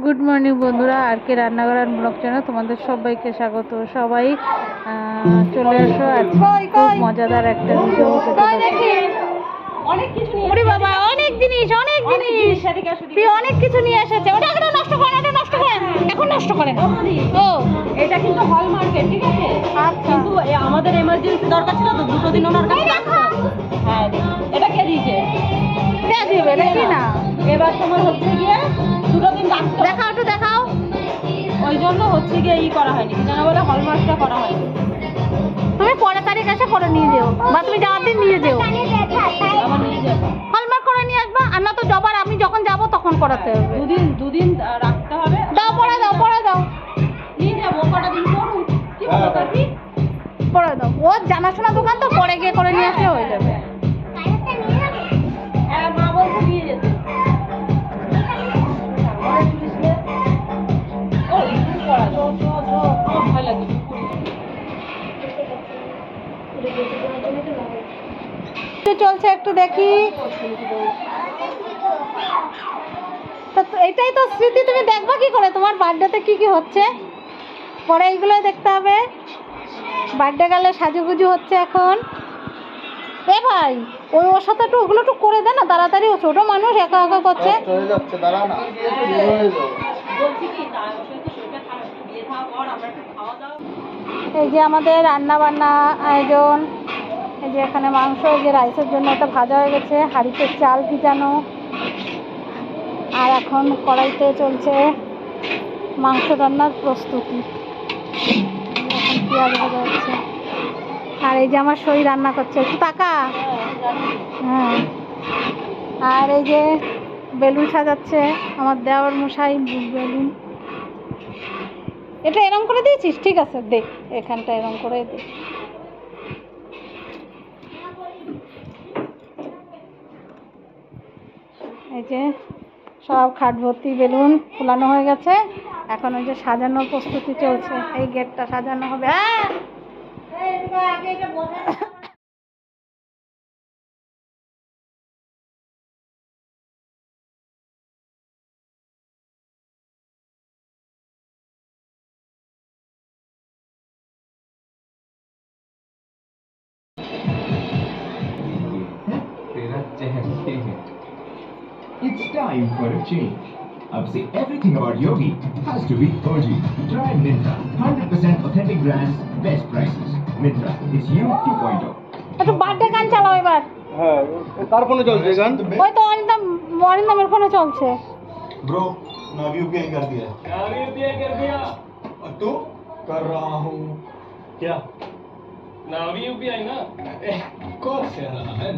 Good morning বন্ধুরা। আর কে রান্নাঘর আর blog channel তোমাদের সবাইকে স্বাগত। সবাই চলে এসো। আজকে খুব মজাদার একটা ভিডিও হতে চলেছে অনেক কিছু নিয়ে ওরে বাবা অনেক জিনিস অনেক জিনিস। তুই অনেক কিছু নিয়ে এসেছে। ওটা এখন নষ্ট করে না, ওটা নষ্ট করে। না। এখন নষ্ট করে ও এটা কিন্তু হলমার্কের ঠিক আছে? আচ্ছা। কিন্তু আমাদের এমার্জেন্সি দরকার ছিল তো দুটো দিন ওনার কাছে হ্যাঁ এটা কে দিয়েছে? কে দিবে দেখি না? এবার তোমার হচ্ছে গিয়ে জন্য হচ্ছে গিয়ে ই করা হয়নি কি জানা বলে হলমার্কটা করা হয়নি। তুমি পরের তারিখ এসে করে নিয়ে যেও বা তুমি যাওয়ার দিন নিয়ে যেও। আমার নিয়ে যাব হলমার্ক করে নিয়ে আসবা আর না তো জবার আমি যখন যাব তখন করাতে হবে। দুদিন দুদিন রাখতে হবে। দাও পরে দাও পরে দাও। নিয়ে যাব কটা দিন করুন কি বলো কাকি? পরে দাও। ও জানাশোনা দোকান তো পরে গিয়ে করে নিয়ে আসলে হয়ে যাবে। একটু দেখি। তো এটাই তো স্মৃতি তুমি দেখবা কি করে? তোমার বার্থডেতে কি কি হচ্ছে? পরে এইগুলো দেখতে হবে। বার্থডে গেলে সাজুগুজু হচ্ছে এখন। এ ভাই ওই ওর সাথে একটু ওগুলো একটু করে দে না তাড়াতাড়ি ও ছোটো মানুষ একা একা করছে। এই যে আমাদের রান্না বান্না আয়োজন। এই যে এখানে মাংস, এই যে রাইসের জন্য একটা ভাজা হয়ে গেছে, হাঁড়িতে চাল ভিজানো। আর এখন কড়াইতে চলছে মাংস রান্নার প্রস্তুতি। এখন পেঁয়াজ ভাজা হচ্ছে। আর এই যে আমার শরীর রান্না করছে। একটু টাকা হ্যাঁ। আর এই যে বেলুন সাজাচ্ছে, আমার দেওয়ার মশাই বেলুন। এটা এরম করে দিয়েছিস? ঠিক আছে, দে, এখানটা এরম করে দে। এই যে সব খাট ভর্তি, বেলুন ফুলানো হয়ে গেছে। এখন ওই যে সাজানোর প্রস্তুতি চলছে। এই গেটটা সাজানো হবে। হ্যাঁ It's time for a change. अब से everything about yogi has to be OG. Try Mintra. 100% authentic brands, best prices. Mintra, it's you 2.0. একটু বার্থডে গান চালাও এবার হ্যাঁ কার ফোনে চলছে গান ওই তো অরিন্দম অরিন্দমের ফোনে চলছে ब्रो मैं अभी यूपीआई कर दिया यूपीआई कर दिया और तू कर रहा हूँ क्या ना भी यूपीआई ना Of course, yeah. And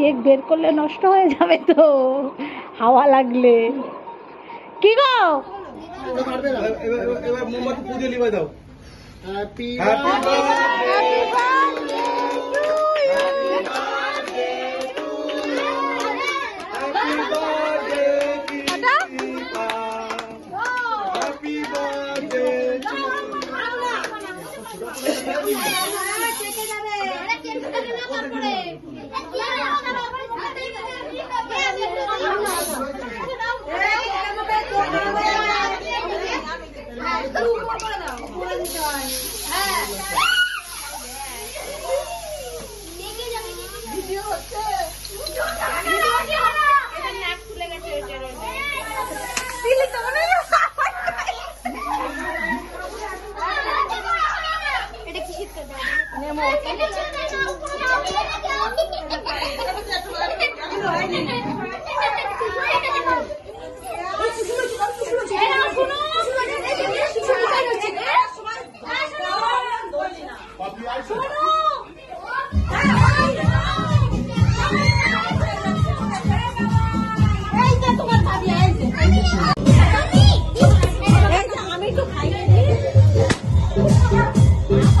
cake বের করলে নষ্ট হয়ে যাবে তো। হাওয়া লাগলে। কি গো? এবার মোমবাতি পুজো লিবা দাও হ্যাপি Valentine.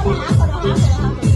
拿过好拿过来拿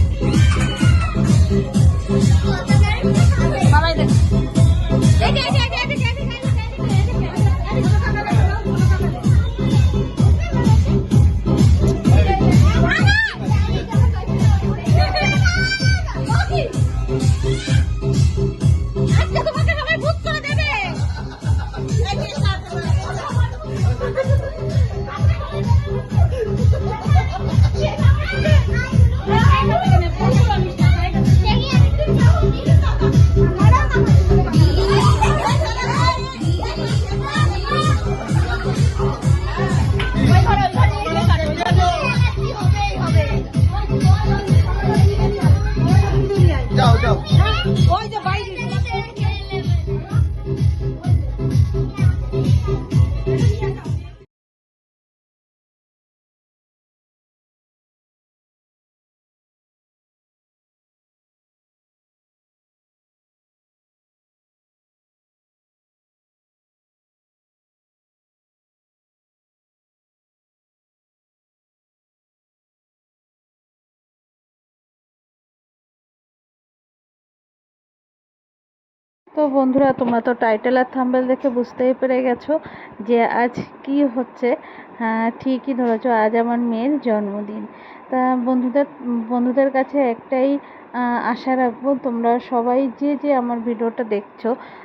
তো বন্ধুরা, তোমরা তো টাইটেল আর থাম্বেল দেখে বুঝতেই পেরে গেছো যে আজ কি হচ্ছে। হ্যাঁ ঠিকই ধরেছো, আজ আমার মেয়ের জন্মদিন। তা বন্ধুদের বন্ধুদের কাছে একটাই আশা রাখব, তোমরা সবাই যে যে আমার ভিডিওটা দেখছ,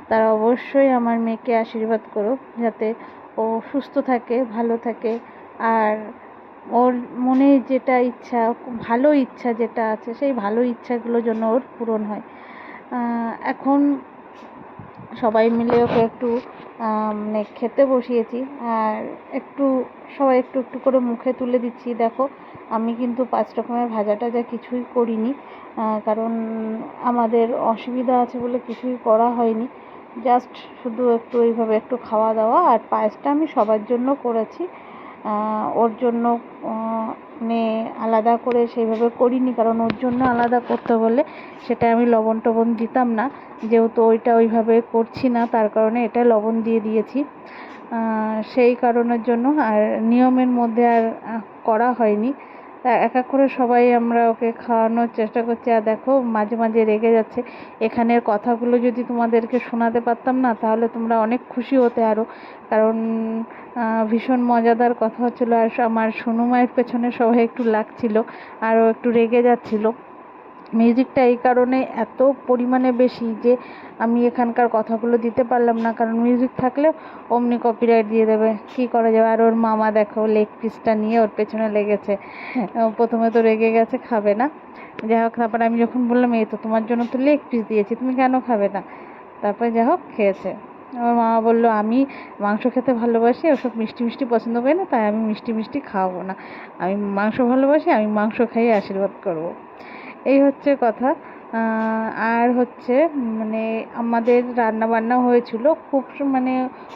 তারা অবশ্যই আমার মেয়েকে আশীর্বাদ করো, যাতে ও সুস্থ থাকে, ভালো থাকে। আর ওর মনে যেটা ইচ্ছা, ভালো ইচ্ছা যেটা আছে, সেই ভালো ইচ্ছাগুলো যেন ওর পূরণ হয়। এখন সবাই মিলে ওকে একটু মানে খেতে বসিয়েছি। আর একটু, সবাই একটু একটু করে মুখে তুলে দিচ্ছি। দেখো, আমি কিন্তু পাঁচ রকমের ভাজা টাজা কিছুই করিনি কারণ আমাদের অসুবিধা আছে বলে কিছুই করা হয়নি। জাস্ট শুধু একটু এইভাবে একটু খাওয়া দাওয়া আর পায়েসটা আমি সবার জন্য করেছি। ওর জন্য মানে আলাদা করে সেইভাবে করিনি, কারণ ওর জন্য আলাদা করতে হলে সেটা আমি লবণ টবণ দিতাম না। যেহেতু ওইটা ওইভাবে করছি না, তার কারণে এটা লবণ দিয়ে দিয়েছি। সেই কারণের জন্য আর নিয়মের মধ্যে আর করা হয়নি। তা এক এক করে সবাই আমরা ওকে খাওয়ানোর চেষ্টা করছি। আর দেখো, মাঝে মাঝে রেগে যাচ্ছে। এখানের কথাগুলো যদি তোমাদেরকে শোনাতে পারতাম না, তাহলে তোমরা অনেক খুশি হতে আরও কারণ ভীষণ মজাদার কথা হচ্ছিল। আর আমার সোনুমায়ের পেছনে সবাই একটু লাগছিল, আরও একটু রেগে যাচ্ছিল। মিউজিকটা এই কারণে এত পরিমাণে বেশি যে আমি এখানকার কথাগুলো দিতে পারলাম না। কারণ মিউজিক থাকলে অমনি কপিরাইট দিয়ে দেবে। কি করা যাবে? আর ওর মামা দেখো লেগ পিসটা নিয়ে ওর পেছনে লেগেছে। প্রথমে তো রেগে গেছে, খাবে না। যাই হোক, তারপরে আমি যখন বললাম, এই তো তোমার জন্য তো লেগ পিস দিয়েছি, তুমি কেন খাবে না? তারপরে যাই হোক, খেয়েছে। আমার মামা বলল, আমি মাংস খেতে ভালোবাসি, ওসব মিষ্টি মিষ্টি পছন্দ করি না, তাই আমি মিষ্টি মিষ্টি খাওয়াবো না। আমি মাংস ভালোবাসি, আমি মাংস খাইয়ে আশীর্বাদ করব। এই হচ্ছে কথা। আর হচ্ছে মানে আমাদের রান্না বান্না হয়েছিল। খুব মানে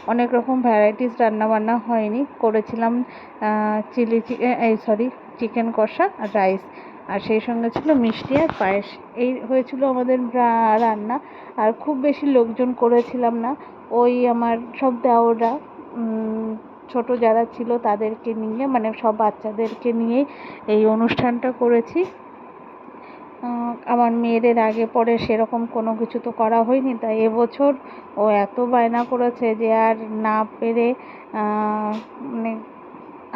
অনেক রকম ভ্যারাইটিস রান্না বান্না হয়নি। করেছিলাম চিলি চিকেন এই সরি চিকেন কষা আর রাইস আর সেই সঙ্গে ছিল মিষ্টি আর পায়েস। এই হয়েছিল আমাদের রান্না। আর খুব বেশি লোকজন করেছিলাম না। ওই আমার সব দেওররা ছোট যারা ছিল তাদেরকে নিয়ে মানে সব বাচ্চাদেরকে নিয়েই এই অনুষ্ঠানটা করেছি। আমার মেয়েদের আগে পরে সেরকম কোনো কিছু তো করা হয়নি, তাই এবছর ও এত বায়না করেছে যে আর না পেরে মানে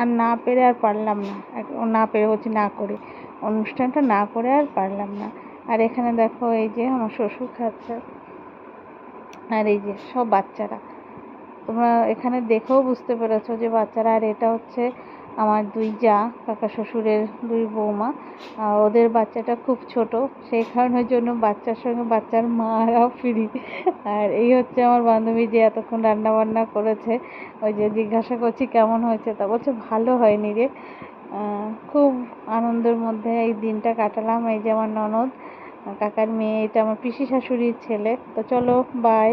আর না পেরে আর পারলাম না। ও না পেরে বলছি না করে। অনুষ্ঠানটা না করে আর পারলাম না। আর এখানে দেখো এই যে আমার শ্বশুর খাচ্ছে। আর এই যে সব বাচ্চারা। তোমরা এখানে দেখেও বুঝতে পেরেছ যে বাচ্চারা, আর এটা হচ্ছে আমার দুই যা, কাকা শ্বশুরের দুই বৌমা ওদের বাচ্চাটা খুব ছোট, সেই কারণের জন্য বাচ্চার সঙ্গে বাচ্চার মারাও ফ্রি। আর এই হচ্ছে আমার বান্ধবী যে এতক্ষণ রান্না বান্না করেছে, ওই যে জিজ্ঞাসা করছি কেমন হয়েছে, তা বলছে ভালো হয়নি রে। খুব আনন্দের মধ্যে এই দিনটা কাটালাম, এই যে আমার ননদ, কাকার মেয়ে, এটা আমার পিসি শাশুড়ির ছেলে। তো চলো বাই